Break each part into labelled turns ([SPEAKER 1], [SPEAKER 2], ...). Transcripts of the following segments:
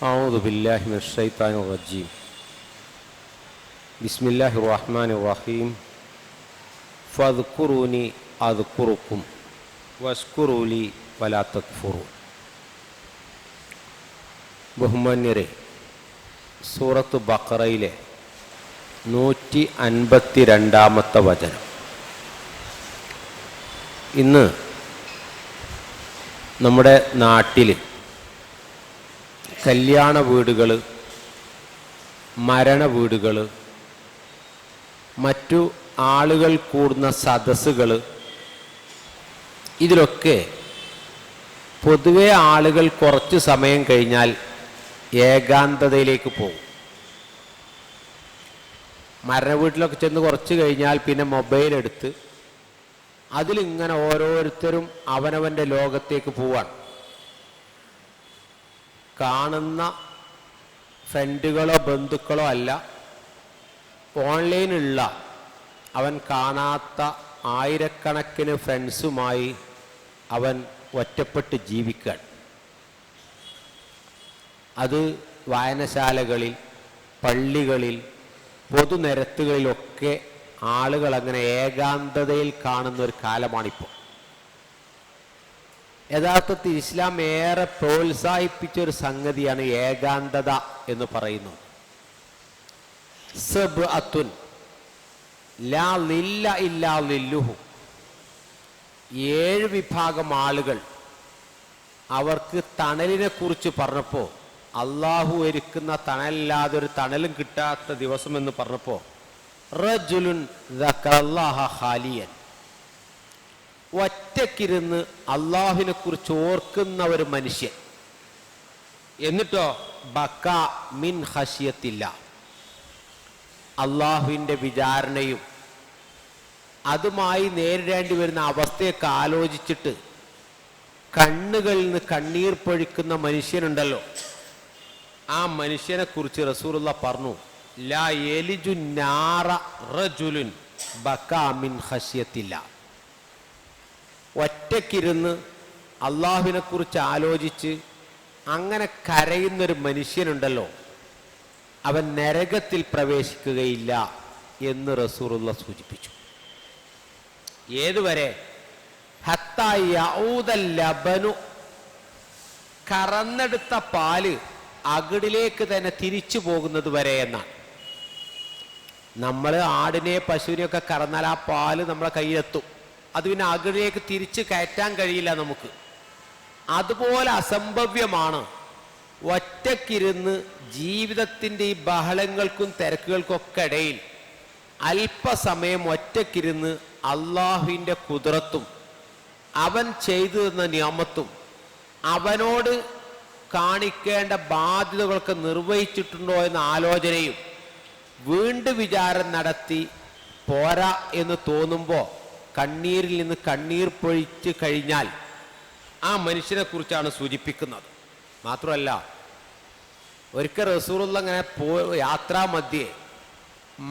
[SPEAKER 1] أعوذ بالله من الشيطان الرجيم بسم الله الرحمن الرحيم فاذكروني أذكركم واشكروا لي ولا تكفرون ബഹുമാന്യരെ സൂറത്ത് ബക്കറയിലെ നൂറ്റി അൻപത്തി രണ്ടാമത്തെ വചനം ഇന്ന് നമ്മുടെ നാട്ടിൽ കല്യാണ വീടുകൾ മരണ വീടുകൾ മറ്റു ആളുകൾ കൂടുന്ന സദസ്സുകൾ ഇതിലൊക്കെ പൊതുവെ ആളുകൾ കുറച്ച് സമയം കഴിഞ്ഞാൽ ഏകാന്തതയിലേക്ക് പോകും. മരണ വീട്ടിലൊക്കെ ചെന്ന് കുറച്ച് കഴിഞ്ഞാൽ പിന്നെ മൊബൈൽ എടുത്ത് അതിലിങ്ങനെ ഓരോരുത്തരും അവനവന്റെ ലോകത്തേക്ക് പോവാണ്. കാണുന്ന ഫ്രണ്ടുകളോ ബന്ധുക്കളോ അല്ല. ഓൺലൈനുള്ള അവൻ കാണാത്ത ആയിരക്കണക്കിന് ഫ്രണ്ട്സുമായി അവൻ ഒറ്റപ്പെട്ട് ജീവിക്കാൻ. അത് വായനശാലകളിൽ പള്ളികളിൽ പൊതുനിരത്തുകളിലൊക്കെ ആളുകൾ അങ്ങനെ ഏകാന്തതയിൽ കാണുന്ന ഒരു കാലമാണിപ്പോൾ. യഥാർത്ഥത്തിൽ ഇസ്ലാം ഏറെ പ്രോത്സാഹിപ്പിച്ച ഒരു സംഗതിയാണ് ഏകാന്തത എന്ന് പറയുന്നു. സബ് അത്തുൻ ലാ ലില്ല ഇല്ലാ ലില്ലുഹു. ഏഴ് വിഭാഗം ആളുകൾ അവർക്ക് തണലിനെ കുറിച്ച് പറഞ്ഞപ്പോൾ അള്ളാഹു ഒരുക്കുന്ന തണലില്ലാതെ ഒരു തണലും കിട്ടാത്ത ദിവസം എന്ന് പറഞ്ഞപ്പോൾ റജുലുൻ ഖാലിയൻ ഒറ്റക്കിരുന്ന് അള്ളാഹുവിനെ കുറിച്ച് ഓർക്കുന്ന ഒരു മനുഷ്യൻ. എന്നിട്ടോ? ബക്ക മിൻ ഹസിയത്തില്ല അള്ളാഹുവിന്റെ വിചാരണയും അതുമായി നേരിടേണ്ടി വരുന്ന അവസ്ഥയൊക്കെ ആലോചിച്ചിട്ട് കണ്ണുകളിൽ നിന്ന് കണ്ണീർ പൊഴിക്കുന്ന മനുഷ്യനുണ്ടല്ലോ. ആ മനുഷ്യനെ കുറിച്ച് റസൂറുള്ള പറഞ്ഞു ലാ എലിജു നാറ റജുലുൻ ബക്ക മിൻ ഹഷിയത്തില്ല ഒറ്റക്കിരുന്ന് അള്ളാഹുവിനെ കുറിച്ച് ആലോചിച്ച് അങ്ങനെ കരയുന്നൊരു മനുഷ്യനുണ്ടല്ലോ. അവൻ നരകത്തിൽ പ്രവേശിക്കുകയില്ല എന്ന് റസൂറുള്ള സൂചിപ്പിച്ചു. ഏതുവരെ? ലബനു. കറന്നെടുത്ത പാൽ അകിടിലേക്ക് തന്നെ തിരിച്ചു പോകുന്നത് വരെ എന്നാണ്. നമ്മൾ ആടിനെ പശുവിനെയൊക്കെ കറന്നാൽ ആ പാൽ നമ്മളെ കയ്യിലെത്തും. അത് പിന്നെ അകിടിലേക്ക് തിരിച്ച് കയറ്റാൻ കഴിയില്ല നമുക്ക്. അതുപോലെ അസംഭവ്യമാണ് ഒറ്റക്കിരുന്ന് ജീവിതത്തിന്റെ ഈ ബഹളങ്ങൾക്കും തിരക്കുകൾക്കൊക്കെ ഇടയിൽ അല്പസമയം ഒറ്റക്കിരുന്ന് അള്ളാഹുവിന്റെ കുതിരത്തും അവൻ ചെയ്തു തന്ന നിയമത്തും അവനോട് കാണിക്കേണ്ട ബാധ്യതകളൊക്കെ നിർവഹിച്ചിട്ടുണ്ടോ എന്ന ആലോചനയും വീണ്ടും വിചാരം നടത്തി പോരാ എന്ന് തോന്നുമ്പോൾ കണ്ണീരിൽ നിന്ന് കണ്ണീർ പൊഴിച്ച് കഴിഞ്ഞാൽ ആ മനുഷ്യനെ കുറിച്ചാണ് സൂചിപ്പിക്കുന്നത്. മാത്രമല്ല ഒരിക്കൽ റസൂറുള്ള അങ്ങനെ പോ യാത്രാമധ്യേ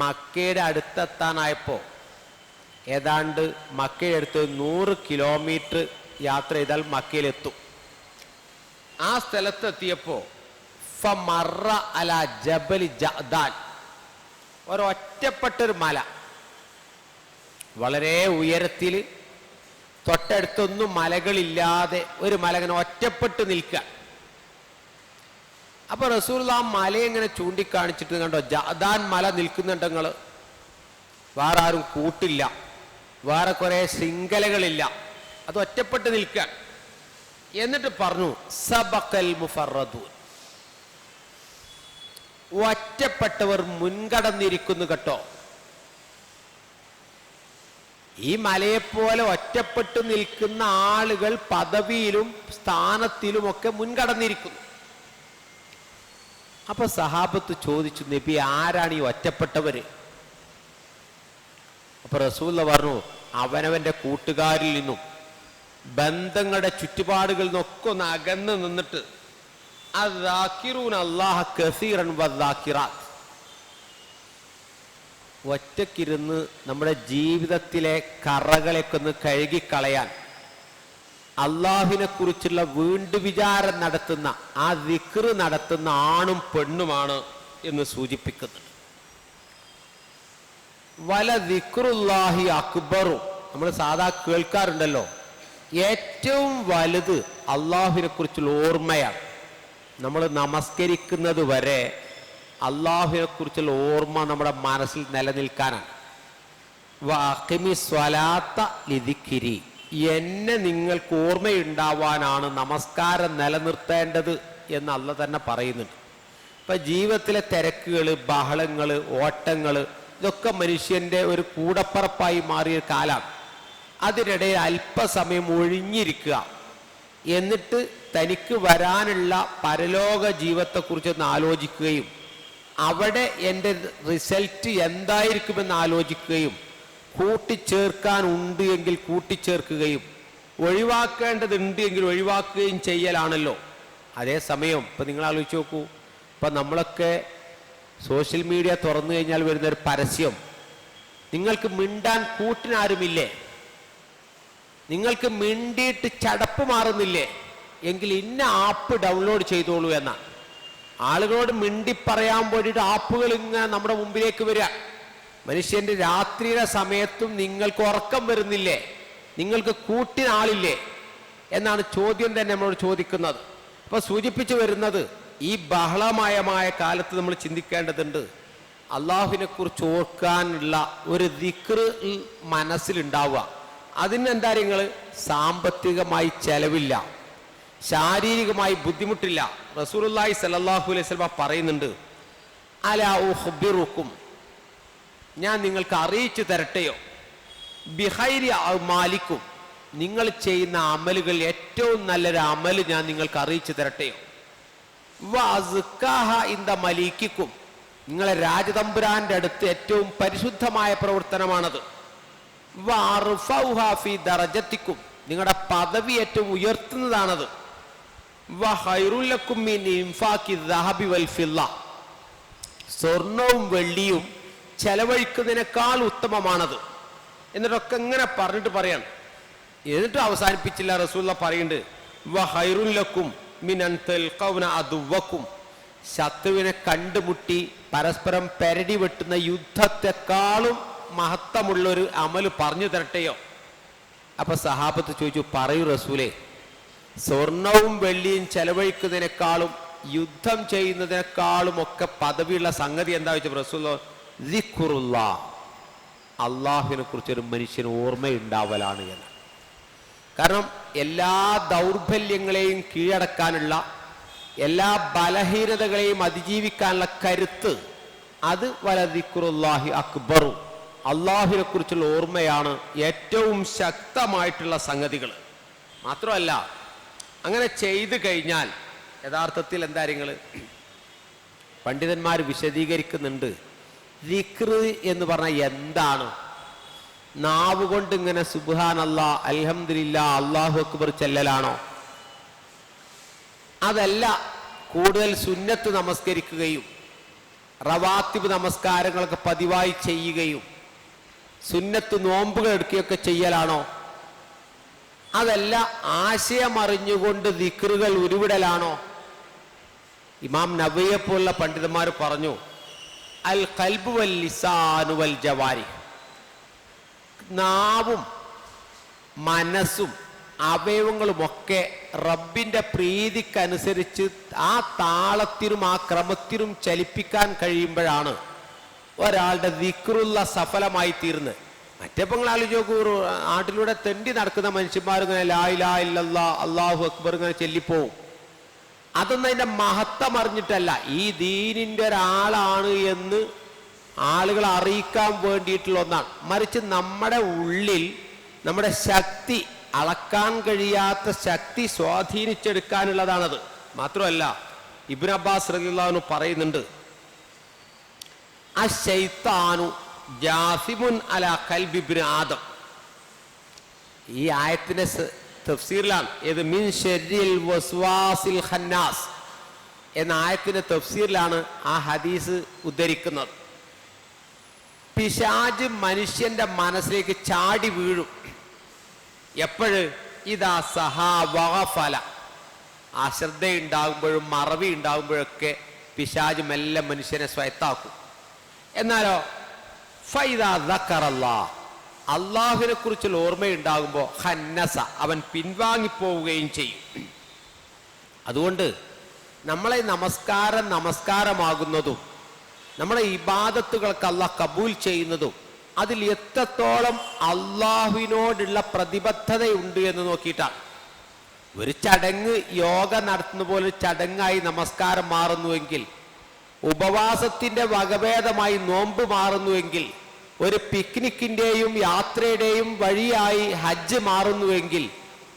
[SPEAKER 1] മക്കയുടെ അടുത്തെത്താനായപ്പോൾ ഏതാണ്ട് മക്കയുടെ അടുത്ത് നൂറ് കിലോമീറ്റർ യാത്ര ചെയ്താൽ മക്കയിലെത്തും. ആ സ്ഥലത്തെത്തിയപ്പോൾ ഫ മറ അല ജബലി ജദാൻ ഒരൊറ്റപ്പെട്ടൊരു മല. വളരെ ഉയരത്തിൽ തൊട്ടടുത്തൊന്നും മലകളില്ലാതെ ഒരു മല ഇങ്ങനെ ഒറ്റപ്പെട്ട് നിൽക്കുക. അപ്പൊ റസൂൽ ആ മലയെങ്ങനെ ചൂണ്ടിക്കാണിച്ചിട്ട് കണ്ടോ ജാദാൻ മല നിൽക്കുന്നുണ്ട് നിങ്ങൾ വേറെ ആരും കൂട്ടില്ല. വേറെ കുറെ ശൃംഖലകളില്ല. അത് ഒറ്റപ്പെട്ട് നിൽക്കുക. എന്നിട്ട് പറഞ്ഞു സബക്കൽ മുഫറദൂൻ. ഒറ്റപ്പെട്ടവർ മുൻകടന്നിരിക്കുന്നു കേട്ടോ. ഈ മലയെപ്പോലെ ഒറ്റപ്പെട്ടു നിൽക്കുന്ന ആളുകൾ പദവിയിലും സ്ഥാനത്തിലും ഒക്കെ മുൻകടന്നിരിക്കുന്നു. അപ്പൊ സഹാബത്ത് ചോദിച്ചു നബി ആരാണ് ഈ ഒറ്റപ്പെട്ടവര്? അപ്പൊ റസൂല്ല പറഞ്ഞു അവനവന്റെ കൂട്ടുകാരിൽ നിന്നും ബന്ധങ്ങളുടെ ചുറ്റുപാടുകളിൽ നിന്നൊക്കെ ഒന്ന് അകന്ന് നിന്നിട്ട് അള്ളാഹ കസീറൻ വദ്ദാക്കിറാത്ത് ഒറ്റക്കിരുന്ന് നമ്മുടെ ജീവിതത്തിലെ കറകളൊക്കെ ഒന്ന് കഴുകിക്കളയാൻ അള്ളാഹുവിനെ കുറിച്ചുള്ള വീണ്ടു വിചാരം നടത്തുന്ന ആ ദിക്റ് നടത്തുന്ന ആണും പെണ്ണുമാണ് എന്ന് സൂചിപ്പിക്കുന്നുണ്ട്. വല ദിക്റുല്ലാഹി അക്ബറും നമ്മൾ സാധാ കേൾക്കാറുണ്ടല്ലോ ഏറ്റവും വലുത് അള്ളാഹുവിനെ കുറിച്ചുള്ള ഓർമ്മയാണ്. നമ്മൾ നമസ്കരിക്കുന്നത് വരെ അള്ളാഹുവിനെ കുറിച്ചുള്ള ഓർമ്മ നമ്മുടെ മനസ്സിൽ നിലനിൽക്കാനാണ്. വാക്കിമി ലിതിക്കിരി എന്നെ നിങ്ങൾക്ക് ഓർമ്മയുണ്ടാവാനാണ് നമസ്കാരം നിലനിർത്തേണ്ടത് എന്ന് അല്ല തന്നെ പറയുന്നുണ്ട്. ഇപ്പൊ ജീവിതത്തിലെ തിരക്കുകൾ ബഹളങ്ങൾ ഓട്ടങ്ങൾ ഇതൊക്കെ മനുഷ്യന്റെ ഒരു കൂടപ്പറപ്പായി മാറിയ കാലമാണ് അതിനിടയിൽ അല്പസമയം ഒഴിഞ്ഞിരിക്കുക. എന്നിട്ട് തനിക്ക് വരാനുള്ള പരലോക ജീവിതത്തെക്കുറിച്ച് ഒന്ന് ആലോചിക്കുകയും അവിടെ എന്റെ റിസൾട്ട് എന്തായിരിക്കുമെന്ന് ആലോചിക്കുകയും കൂട്ടിച്ചേർക്കാൻ ഉണ്ട് എങ്കിൽ കൂട്ടിച്ചേർക്കുകയും ഒഴിവാക്കേണ്ടതുണ്ട് എങ്കിൽ ഒഴിവാക്കുകയും ചെയ്യലാണല്ലോ. അതേസമയം ഇപ്പം നിങ്ങൾ ആലോചിച്ച് നോക്കൂ ഇപ്പം നമ്മളൊക്കെ സോഷ്യൽ മീഡിയ തുറന്നു കഴിഞ്ഞാൽ വരുന്നൊരു പരസ്യം. നിങ്ങൾക്ക് മിണ്ടാൻ കൂട്ടിനാരുമില്ലേ? നിങ്ങൾക്ക് മിണ്ടിയിട്ട് ചടപ്പ് മാറുന്നില്ലേ? എങ്കിൽ ഇന്ന ആപ്പ് ഡൗൺലോഡ് ചെയ്തോളൂ എന്ന. ആളുകളോട് മിണ്ടി പറയാൻ വേണ്ടിയിട്ട് ആപ്പുകൾ ഇങ്ങനെ നമ്മുടെ മുമ്പിലേക്ക് വരിക. മനുഷ്യന്റെ രാത്രിയുടെ സമയത്തും നിങ്ങൾക്ക് ഉറക്കം വരുന്നില്ലേ? നിങ്ങൾക്ക് കൂട്ടിനാളില്ലേ എന്നാണ് ചോദ്യം തന്നെ നമ്മളോട് ചോദിക്കുന്നത്. അപ്പൊ സൂചിപ്പിച്ചു വരുന്നത് ഈ ബഹളമയമായ കാലത്ത് നമ്മൾ ചിന്തിക്കേണ്ടതുണ്ട്. അള്ളാഹുവിനെ കുറിച്ച് ഓർക്കാനുള്ള ഒരു ദിക്ർ മനസ്സിലുണ്ടാവുക. അതിനെന്താ നിങ്ങൾ? സാമ്പത്തികമായി ചെലവില്ല. ശാരീരികമായി ബുദ്ധിമുട്ടില്ല. റസൂലുള്ളാഹി സലല്ലാഹു അലൈഹി വസല്ലം പറയുന്നുണ്ട് അല ഉഖ്ബിറുക്കും. ഞാൻ നിങ്ങൾക്ക് അറിയിച്ചു തരട്ടെയോ? ബിഹൈരി മാലിക്കും. നിങ്ങൾ ചെയ്യുന്ന അമലുകൾ ഏറ്റവും നല്ലൊരു അമൽ ഞാൻ നിങ്ങൾക്ക് അറിയിച്ചു തരട്ടെയോ? മലീക്കിക്കും. നിങ്ങളെ രാജതമ്പുരാന്റെ അടുത്ത് ഏറ്റവും പരിശുദ്ധമായ പ്രവർത്തനമാണത്. നിങ്ങളുടെ പദവി ഏറ്റവും ഉയർത്തുന്നതാണത്. സ്വർണവും വെള്ളിയും ചെലവഴിക്കുന്നതിനേക്കാൾ ഉത്തമമാണത്. എന്നിട്ടൊക്കെ ഇങ്ങനെ പറഞ്ഞിട്ട് പറയാണ് എന്നിട്ട് അവസാനിപ്പിച്ചില്ല റസൂല്ല പറയുന്നുണ്ട് വഹൈറുല്ലക്കും അതുവക്കും ശത്രുവിനെ കണ്ടുമുട്ടി പരസ്പരം പെരടി വെട്ടുന്ന യുദ്ധത്തെക്കാളും മഹത്തമുള്ളൊരു അമൽ പറഞ്ഞു തരട്ടെയോ? അപ്പൊ സഹാബത്ത് ചോദിച്ചു പറയൂ റസൂലേ സ്വർണവും വെള്ളിയും ചെലവഴിക്കുന്നതിനേക്കാളും യുദ്ധം ചെയ്യുന്നതിനേക്കാളും ഒക്കെ പദവിയുള്ള സംഗതി എന്താ വെച്ചാൽ റസൂൽ ദിഖുറുള്ള അള്ളാഹുവിനെ കുറിച്ച് ഒരു മനുഷ്യന് ഓർമ്മയുണ്ടാവലാണ് എന്ന്. കാരണം എല്ലാ ദൗർബല്യങ്ങളെയും കീഴടക്കാനുള്ള എല്ലാ ബലഹീനതകളെയും അതിജീവിക്കാനുള്ള കരുത്ത് അത് വലദിക്കുറുല്ലാഹി അക്ബറു. അള്ളാഹുവിനെ കുറിച്ചുള്ള ഓർമ്മയാണ് ഏറ്റവും ശക്തമായിട്ടുള്ള സംഗതികൾ മാത്രമല്ല അങ്ങനെ ചെയ്തു കഴിഞ്ഞാൽ യഥാർത്ഥത്തിൽ എന്താ നിങ്ങൾ പണ്ഡിതന്മാർ വിശദീകരിക്കുന്നുണ്ട്. ദിക്ർ എന്ന് പറഞ്ഞാൽ എന്താണ്? നാവ് കൊണ്ട് ഇങ്ങനെ സുബാൻ അല്ലാ അൽഹംദില്ല അള്ളാഹു അക്ബർ ചെല്ലലാണോ? അതല്ല കൂടുതൽ സുന്നത്ത് നമസ്കരിക്കുകയും റവാത്തിബ് നമസ്കാരങ്ങളൊക്കെ പതിവായി ചെയ്യുകയും സുന്നത്ത് നോമ്പുകൾ എടുക്കുകയൊക്കെ ചെയ്യലാണോ? അതല്ല ആശയമറിഞ്ഞുകൊണ്ട് ദിക്റുകൾ ഉരുവിടലാണോ? ഇമാം നബിയെ പോലുള്ള പണ്ഡിതന്മാർ പറഞ്ഞു അൽ കൽബു വൽ ലിസാനു വൽ ജവാരി നാവും മനസ്സും അവയവങ്ങളുമൊക്കെ റബ്ബിന്റെ പ്രീതിക്കനുസരിച്ച് ആ താളത്തിനും ആ ക്രമത്തിനും ചലിപ്പിക്കാൻ കഴിയുമ്പോഴാണ് ഒരാളുടെ ദിക്റുള്ള സഫലമായി തീർന്ന് മറ്റേപ്പോൾ നിങ്ങൾ ആലോചിച്ച് നോക്കൂ നാട്ടിലൂടെ തെണ്ടി നടക്കുന്ന മനുഷ്യന്മാർ ഇങ്ങനെ ലായിലാ ഇല്ലല്ല അള്ളാഹു അക്ബർ ഇങ്ങനെ ചെല്ലിപ്പോവും. അതൊന്നും അതിന്റെ മഹത്വം അറിഞ്ഞിട്ടല്ല. ഈ ദീനിന്റെ ഒരാളാണ് എന്ന് ആളുകൾ അറിയിക്കാൻ വേണ്ടിയിട്ടുള്ള ഒന്നാണ്. മറിച്ച് നമ്മുടെ ഉള്ളിൽ നമ്മുടെ ശക്തി അളക്കാൻ കഴിയാത്ത ശക്തി സ്വാധീനിച്ചെടുക്കാനുള്ളതാണത്. മാത്രമല്ല ഇബിൻ അബ്ബാസ് റലിള്ളാഹു പറയുന്നുണ്ട് അശൈത്താനു ജാസിമുൻ അല കൽബിബിൻ ആദം. ഈ ആയത്തിന്റെ തഫ്സീറിലാണ്. ഏത്? മിൻ ഷെരിൽ വസ്വാസിൽ ഖന്നാസ്. എന്ന ആയത്തിന്റെ തഫ്സീറിലാണ് ആ ഹദീസ് ഉദ്ധരിക്കുന്നത്. പിശാജ് മനുഷ്യന്റെ മനസ്സിലേക്ക് ചാടി വീഴും. എപ്പോഴ്? ഇതാ സഹാ വഫല അശ്രദ്ധയുണ്ടാകുമ്പോഴും മറവി ഉണ്ടാകുമ്പോഴൊക്കെ പിശാജ് മെല്ലെ മനുഷ്യനെ സ്വയത്താക്കും. എന്നാലോ? അള്ളാഹുവിനെ കുറിച്ചുള്ള ഓർമ്മയുണ്ടാകുമ്പോൾ ഹന്നസ അവൻ പിൻവാങ്ങിപ്പോവുകയും ചെയ്യും. അതുകൊണ്ട് നമ്മളെ നമസ്കാരം നമസ്കാരമാകുന്നതും നമ്മളെ ഇബാദത്തുകൾക്ക് അള്ളാഹ് കബൂൽ ചെയ്യുന്നതും അതിൽ എത്രത്തോളം അള്ളാഹുവിനോടുള്ള പ്രതിബദ്ധതയുണ്ട് എന്ന് നോക്കിയിട്ടാണ്. ഒരു ചടങ്ങ് യോഗ നടത്തുന്ന പോലെ ചടങ്ങായി നമസ്കാരം മാറുന്നുവെങ്കിൽ ഉപവാസത്തിന്റെ വകഭേദമായി നോമ്പ് മാറുന്നുവെങ്കിൽ ഒരു പിക്നിക്കിന്റെയും യാത്രയുടെയും വഴിയായി ഹജ്ജ് മാറുന്നുവെങ്കിൽ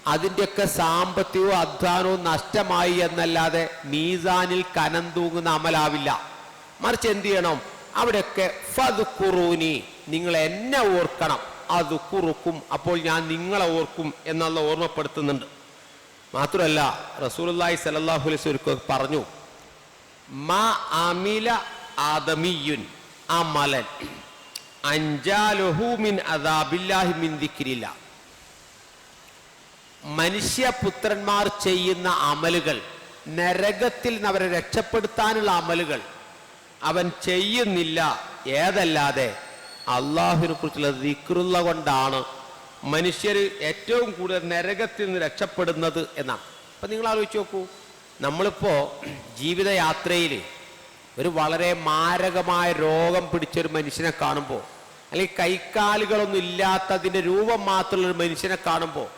[SPEAKER 1] അതിന്റെയൊക്കെ സാമ്പത്തികവും അധ്വാനവും നഷ്ടമായി എന്നല്ലാതെ മീസാനിൽ കനം തൂങ്ങുന്ന അമലാവില്ല. മറിച്ച് എന്ത് ചെയ്യണം? അവിടെയൊക്കെ ഫതുക്കുറൂനി കുറൂനി നിങ്ങൾ എന്നെ ഓർക്കണം. അത് കുറുക്കും അപ്പോൾ ഞാൻ നിങ്ങളെ ഓർക്കും എന്നുള്ള ഓർമ്മപ്പെടുത്തുന്നുണ്ട്. മാത്രമല്ല സല്ലല്ലാഹു അലൈഹി വസല്ലം പറഞ്ഞു. മാ അമില ആദമിയുൻ അമലൻ അഞ്ചാലുഹു മിൻ അദാബില്ലാഹി മിൻ ദിക്രില്ല. മനുഷ്യപുത്രന്മാർ ചെയ്യുന്ന അമലുകൾ നരകത്തിൽ നിന്ന് അവരെ രക്ഷപ്പെടുത്താനുള്ള അമലുകൾ അവൻ ചെയ്യുന്നില്ല. ഏതല്ലാതെ അള്ളാഹുവിനെ കുറിച്ചുള്ള ദിക്റുള്ള കൊണ്ടാണ് മനുഷ്യർ ഏറ്റവും കൂടുതൽ നരകത്തിൽ നിന്ന് രക്ഷപ്പെടുന്നത് എന്നാണ്. അപ്പൊ നിങ്ങൾ ആലോചിച്ച് നോക്കൂ. നമ്മളിപ്പോ ജീവിതയാത്രയിൽ ഒരു വളരെ മാരകമായ രോഗം പിടിച്ചൊരു മനുഷ്യനെ കാണുമ്പോൾ അല്ലെങ്കിൽ കൈക്കാലുകളൊന്നും ഇല്ലാത്തതിന്റെ രൂപം മാത്രമുള്ള ഒരു മനുഷ്യനെ കാണുമ്പോൾ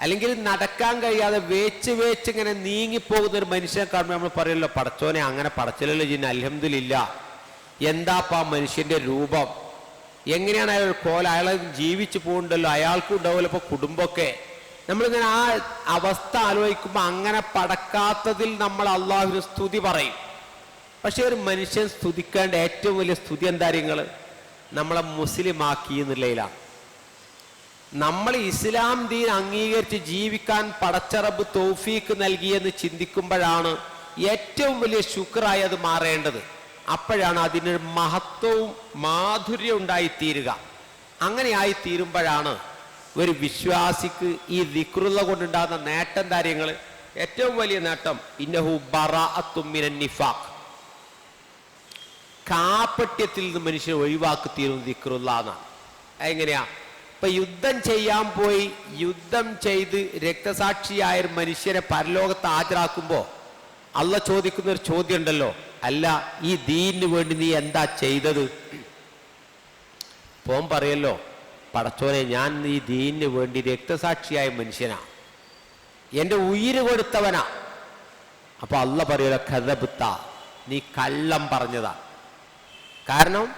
[SPEAKER 1] അല്ലെങ്കിൽ നടക്കാൻ കഴിയാതെ വേച്ച് വേച്ച് ഇങ്ങനെ നീങ്ങിപ്പോകുന്ന ഒരു മനുഷ്യനെ കാണുമ്പോൾ നമ്മൾ പറയുമല്ലോ പടച്ചോനെ അങ്ങനെ പടച്ചിലല്ലോ ജിന്ന അലഹമില്ല എന്താപ്പാ മനുഷ്യന്റെ രൂപം? എങ്ങനെയാണ് അയാൾ കോല അയാളെ ജീവിച്ചു പോകുന്നുണ്ടല്ലോ അയാൾക്കും ഉണ്ടാവില്ല ഇപ്പൊ കുടുംബമൊക്കെ. നമ്മളിങ്ങനെ ആ അവസ്ഥ ആലോചിക്കുമ്പോൾ അങ്ങനെ പടക്കാത്തതിൽ നമ്മൾ അള്ളാഹുവിന് സ്തുതി പറയും. പക്ഷേ ഒരു മനുഷ്യൻ സ്തുതിക്കേണ്ട ഏറ്റവും വലിയ സ്തുതി എന്താ നമ്മളെ മുസ്ലിം ആക്കി എന്നുള്ളതിലാണ് നമ്മൾ ഇസ്ലാം ദീൻ അംഗീകരിച്ച് ജീവിക്കാൻ പടച്ചറബ് തൗഫീക്ക് നൽകിയെന്ന് ചിന്തിക്കുമ്പോഴാണ് ഏറ്റവും വലിയ ശുക്രായി അത് മാറേണ്ടത്. അപ്പോഴാണ് അതിനൊരു മഹത്വവും മാധുര്യം ഉണ്ടായിത്തീരുക. അങ്ങനെ ആയിത്തീരുമ്പോഴാണ് ഒരു വിശ്വാസിക്ക് ഈ വിക്രുത കൊണ്ടുണ്ടാകുന്ന നേട്ടം കാര്യങ്ങൾ ഏറ്റവും വലിയ നേട്ടം ഇന്നഹു ബറാഅത്തുമിനൻ നിഫാഖ്. കാപ്പട്യത്തിൽ നിന്ന് മനുഷ്യനെ ഒഴിവാക്കി തീരുന്നു ദിക്റുള്ള എന്നാണ് എങ്ങനെയാ ഇപ്പൊ യുദ്ധം ചെയ്യാൻ പോയി യുദ്ധം ചെയ്ത് രക്തസാക്ഷിയായ ഒരു മനുഷ്യനെ പരലോകത്ത് ഹാജരാക്കുമ്പോ അല്ല ചോദിക്കുന്ന ഒരു ചോദ്യം ഉണ്ടല്ലോ അല്ല ഈ ദീനിന് വേണ്ടി നീ എന്താ ചെയ്തത്? പോം പറയല്ലോ പടച്ചോനെ ഞാൻ ഈ ദീനിന് വേണ്ടി രക്തസാക്ഷിയായ മനുഷ്യനാ. എന്റെ ഉയിര് കൊടുത്തവനാ. അപ്പൊ അള്ള പറയൂല കഥബുത്ത നീ കള്ളം പറഞ്ഞതാ. കാരണം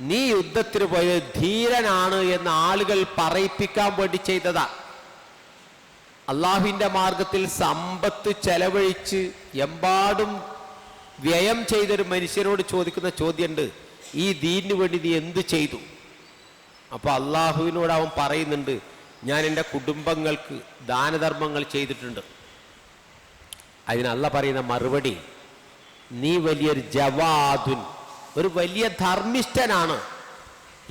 [SPEAKER 1] നീ യുദ്ധത്തിന് പോയത് ധീരനാണ് എന്ന് ആളുകൾ പറയിപ്പിക്കാൻ വേണ്ടി ചെയ്തതാ. അള്ളാഹുവിന്റെ മാർഗത്തിൽ സമ്പത്ത് ചെലവഴിച്ച് എമ്പാടും വ്യയം ചെയ്തൊരു മനുഷ്യരോട് ചോദിക്കുന്ന ചോദ്യമുണ്ട് ഈ ദീനിന് വേണ്ടി നീ എന്ത് ചെയ്തു? അപ്പൊ അള്ളാഹുവിനോട് അവൻ പറയുന്നുണ്ട് ഞാൻ എന്റെ കുടുംബങ്ങൾക്ക് ദാനധർമ്മങ്ങൾ ചെയ്തിട്ടുണ്ട്. അതിനല്ല പറയുന്ന മറുപടി നീ വലിയൊരു ജവാദുൻ ഒരു വലിയ ധർമ്മിഷ്ഠനാണ്.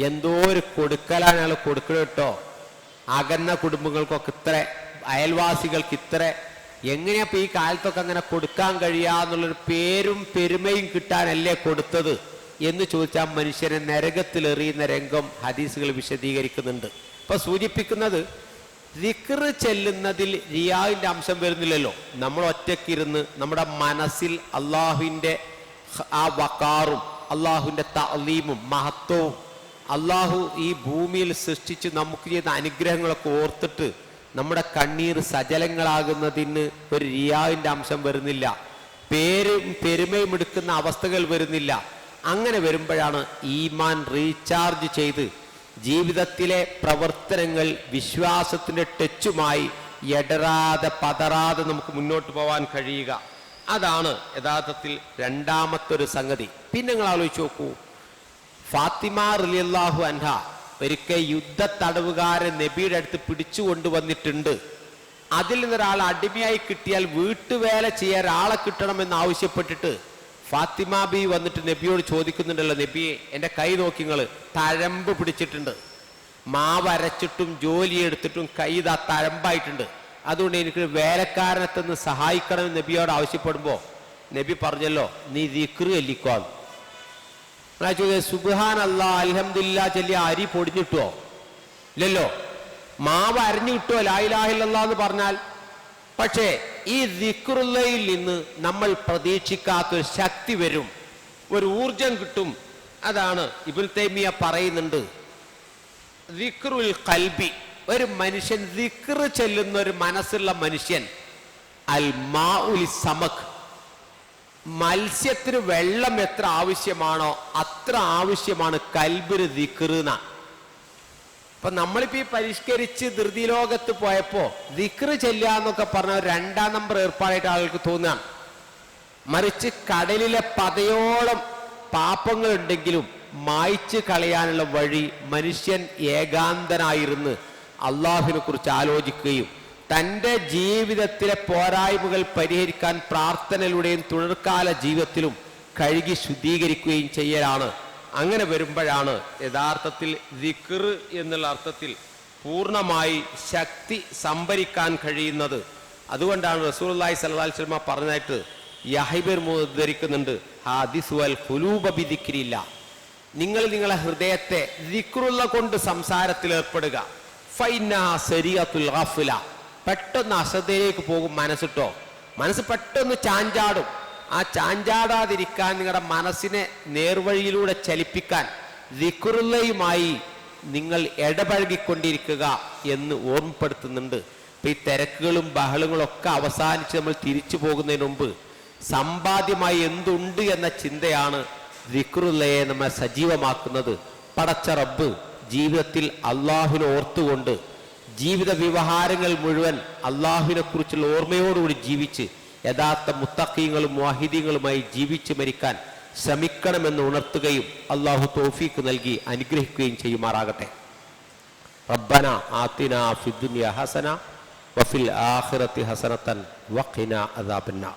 [SPEAKER 1] എന്തോ ഒരു കൊടുക്കലാണ് കൊടുക്കണം കേട്ടോ. അകന്ന കുടുംബങ്ങൾക്കൊക്കെ ഇത്ര അയൽവാസികൾക്ക് ഇത്ര. എങ്ങനെയാ ഈ കാലത്തൊക്കെ അങ്ങനെ കൊടുക്കാൻ കഴിയാന്നുള്ളൊരു പേരും പെരുമയും കിട്ടാനല്ലേ കൊടുത്തത്? എന്ന് ചോദിച്ചാൽ മനുഷ്യനെ നരകത്തിൽ എറിയുന്ന രംഗം ഹദീസുകൾ വിശദീകരിക്കുന്നുണ്ട്. അപ്പോൾ സൂചിപ്പിക്കുന്നത് ദിക്റ് ചെല്ലുന്നതിൽ റിയാവിന്റെ അംശം വരുന്നില്ലല്ലോ. നമ്മൾ ഒറ്റക്കിരുന്ന് നമ്മുടെ മനസ്സിൽ അള്ളാഹുവിന്റെ ആ വക്കാറും അള്ളാഹുവിന്റെ തലീമും മഹത്വവും അള്ളാഹു ഈ ഭൂമിയിൽ സൃഷ്ടിച്ച് നമുക്ക് ചെയ്ത അനുഗ്രഹങ്ങളൊക്കെ ഓർത്തിട്ട് നമ്മുടെ കണ്ണീർ സജലങ്ങളാകുന്നതിന് ഒരു റിയാവിന്റെ അംശം വരുന്നില്ല. പേരും പെരുമയും എടുക്കുന്ന അവസ്ഥകൾ വരുന്നില്ല. അങ്ങനെ വരുമ്പോഴാണ് ഈമാൻ റീചാർജ് ചെയ്ത് ജീവിതത്തിലെ പ്രവർത്തനങ്ങൾ വിശ്വാസത്തിന്റെ ടച്ചുമായി എടരാതെ പതറാതെ നമുക്ക് മുന്നോട്ട് പോകാൻ കഴിയുക. അതാണ് യഥാർത്ഥത്തിൽ രണ്ടാമത്തെ ഒരു സംഗതി. പിന്നെ നിങ്ങൾ ആലോചിച്ച് നോക്കൂ. ഫാത്തിമ റലിയല്ലാഹു അൻഹ ഒരിക്കൽ യുദ്ധ തടവുകാരെ നബിയുടെ അടുത്ത് പിടിച്ചു കൊണ്ടുവന്നിട്ടുണ്ട്. അതിൽ നിന്നൊരാൾ അടിമയായി കിട്ടിയാൽ വീട്ടുവേല ചെയ്യാൻ ഒരാളെ കിട്ടണമെന്ന് ആവശ്യപ്പെട്ടിട്ട് ഫാത്തിമ ബി വന്നിട്ട് നബിയോട് ചോദിക്കുന്നുണ്ടല്ലോ നബിയെ എന്റെ കൈ നോക്കി നിങ്ങൾ തഴമ്പ് പിടിച്ചിട്ടുണ്ട്. മാവ് അരച്ചിട്ടും ജോലി എടുത്തിട്ടും കൈ ഇതാ തഴമ്പായിട്ടുണ്ട് അതുകൊണ്ട് എനിക്ക് വേലക്കാരനത്തൊന്ന് സഹായിക്കണം നബിയോട് ആവശ്യപ്പെടുമ്പോൾ നബി പറഞ്ഞല്ലോ നീ ദിക്റ് എല്ലിക്കോ സുബാൻ അല്ലാ അലഹമില്ല ചൊല്ലി അരി പൊടിഞ്ഞിട്ടോ? ഇല്ലല്ലോ. മാവ് അരഞ്ഞു കിട്ടുമോ ലായിലാഹില്ലെന്ന് പറഞ്ഞാൽ പക്ഷേ ഈ ദിക്റുള്ളയിൽ നിന്ന് നമ്മൾ പ്രതീക്ഷിക്കാത്തൊരു ശക്തി വരും. ഒരു ഊർജം കിട്ടും. അതാണ് ഇബുൽ തൈമിയ പറയുന്നുണ്ട്. ദിക്റുൽ കൽബി ഒരു മനുഷ്യൻ ദിക്ർ ചെല്ലുന്ന ഒരു മനസ്സുള്ള മനുഷ്യൻ. അൽ മാ ഉലി സമക് മത്സ്യത്തിന് വെള്ളം എത്ര ആവശ്യമാണോ അത്ര ആവശ്യമാണ് കൽബിന് ദിക്റുന അപ്പൊ നമ്മളിപ്പോ ഈ പരിഷ്കരിച്ച് ധൃതി ലോകത്ത് പോയപ്പോ ദിക്റ് ചെല്ലുക എന്നൊക്കെ പറഞ്ഞ രണ്ടാം നമ്പർ ഏർപ്പാടായിട്ട് ആളുകൾക്ക് തോന്നുകയാണ്. മറിച്ച് കടലിലെ പതയോളം പാപങ്ങൾ ഉണ്ടെങ്കിലും മായ്ച്ചു കളയാനുള്ള വഴി മനുഷ്യൻ ഏകാന്തനായിരുന്ന് അള്ളാഹുവിനെ കുറിച്ച് ആലോചിക്കുകയും തന്റെ ജീവിതത്തിലെ പോരായ്മകൾ പരിഹരിക്കാൻ പ്രാർത്ഥനയിലൂടെയും തുടർക്കാല ജീവിതത്തിലും കഴുകി ശുദ്ധീകരിക്കുകയും ചെയ്യലാണ്. അങ്ങനെ വരുമ്പോഴാണ് യഥാർത്ഥത്തിൽ ദിക്ർ എന്നുള്ള അർത്ഥത്തിൽ പൂർണമായി ശക്തി സംഭരിക്കാൻ കഴിയുന്നത്. അതുകൊണ്ടാണ് സ്വല്ലല്ലാഹി അലൈഹി വസല്ലം പറഞ്ഞതായിട്ട് യഹൈബർ ഉദ്ധരിക്കുന്നുണ്ട് ഹാദിസു അൽ ഖുലൂബ ബിദിക്രില്ല. നിങ്ങൾ നിങ്ങളെ ഹൃദയത്തെ ദിക്റുള്ള കൊണ്ട് സംസാരത്തിൽ ഏർപ്പെടുക. ഫൈനഹ സരിയത്തുൽ ഗഫ്ല. പെട്ടെന്ന് അശ്രദ്ധയിലേക്ക് പോകും മനസ്സിട്ടോ. മനസ്സ് പെട്ടെന്ന് ചാഞ്ചാടും. ആ ചാഞ്ചാടാതിരിക്കാൻ നിങ്ങളുടെ മനസ്സിനെ നേർവഴിയിലൂടെ ചലിപ്പിക്കാൻ ദിക്റുള്ളയുമായി നിങ്ങൾ ഇടപഴകിക്കൊണ്ടിരിക്കുക എന്ന് ഓർമ്മപ്പെടുത്തുന്നുണ്ട്. അപ്പം ഈ തിരക്കുകളും ബഹളങ്ങളും ഒക്കെ അവസാനിച്ച് നമ്മൾ തിരിച്ചു പോകുന്നതിന് മുമ്പ് സമ്പാദ്യമായി എന്തുണ്ട് എന്ന ചിന്തയാണ് ദിക്റുള്ളയെ നമ്മെ സജീവമാക്കുന്നത്. പടച്ച റബ്ബ് ജീവിതത്തിൽ അള്ളാഹുവിനെ ഓർത്തുകൊണ്ട് ജീവിത വ്യവഹാരങ്ങൾ മുഴുവൻ അള്ളാഹുവിനെ കുറിച്ചുള്ള ഓർമ്മയോടുകൂടി ജീവിച്ച് യഥാർത്ഥ മുത്തക്കീങ്ങളും വാഹിദീങ്ങളുമായി ജീവിച്ച് മരിക്കാൻ ശ്രമിക്കണമെന്ന് ഉണർത്തുകയും അള്ളാഹു തോഫീക്ക് നൽകി അനുഗ്രഹിക്കുകയും ചെയ്യുമാറാകട്ടെ. റബ്ബന ആത്തിന ഫിദ്ദുനിയ ഹസന വഫിൽ ആഖിറത്തി ഹസനത്തൻ വഖിന അദാബന്നാർ.